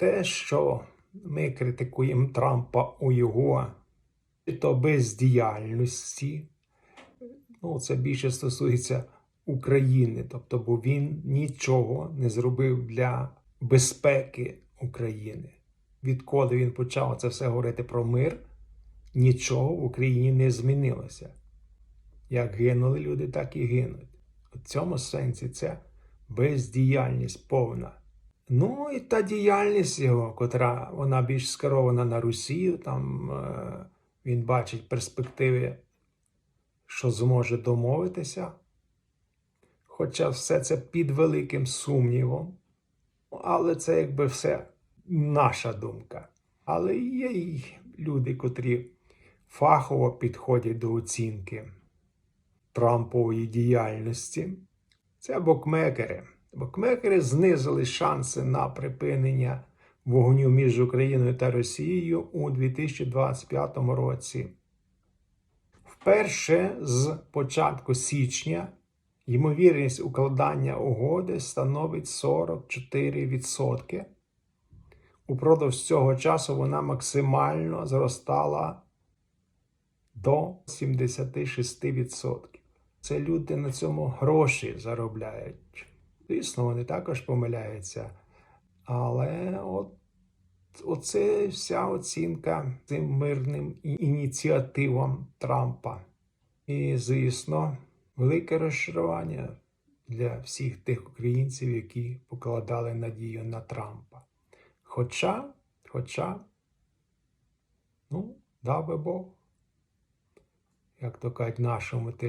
те, що ми критикуємо Трампа у його чи то бездіяльності, ну, це більше стосується України, тобто, бо він нічого не зробив для безпеки України. Відколи він почав це все говорити про мир, нічого в Україні не змінилося. Як гинули люди, так і гинуть. У цьому сенсі це бездіяльність повна. Ну і та діяльність його, котра вона більш скерована на Росію, там е, він бачить перспективи, що зможе домовитися. Хоча все це під великим сумнівом. Але це якби все наша думка. Але є й люди, котрі фахово підходять до оцінки Трампової діяльності. Це букмекери. Букмекери знизили шанси на припинення вогню між Україною та Росією у 2025 році. Вперше з початку січня ймовірність укладання угоди становить 44%. Упродовж цього часу вона максимально зростала до 76%. Це люди на цьому гроші заробляють. Звісно, вони також помиляються. Але от оце вся оцінка цим мирним ініціативам Трампа. І, звісно, велике розчарування для всіх тих українців, які покладали надію на Трампа. Хоча, хоча, ну, дав би Бог, як то кажуть, нашому телі.